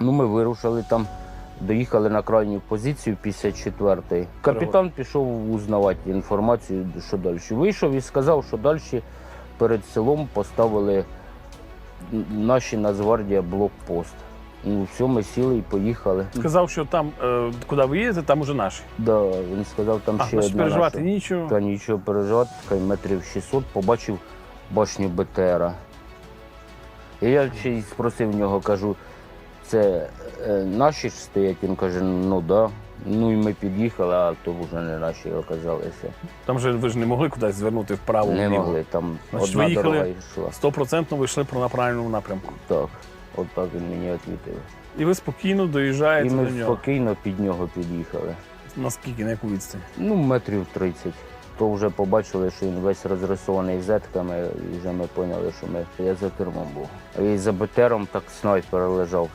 Ну, ми вирушили там, доїхали на крайню позицію 54-ї. Капітан пішов узнавати інформацію, що далі. Вийшов і сказав, що далі перед селом поставили наші Нацгвардія блокпост. Ну, все, ми сіли і поїхали. Сказав, що там, е, куди ви їдете, там уже наші. Да, він сказав, там А, ще одна переживати наша. нічого. Та нічого переживати, така метрів 600, побачив башню БТРа. І я ще й спросив в нього, кажу, це е, наші ж стоять? Він каже, ну да. Ну і ми під'їхали, а то вже не наші оказалися. Там же ви ж не могли кудись звернути вправо. Не вліво. могли, там Значить, одна ви їхали? дорога йшла. Стопроцентно ви йшли про на правильному напрямку. Так, от так він мені відповів. І ви спокійно доїжджаєте І до ми нього. спокійно під нього під'їхали. Наскільки, на яку відстань? Ну, метрів 30. То вже побачили, що він весь розрисований зетками, і вже ми поняли, що ми я за кермом був. І за БТРом так снайпер лежав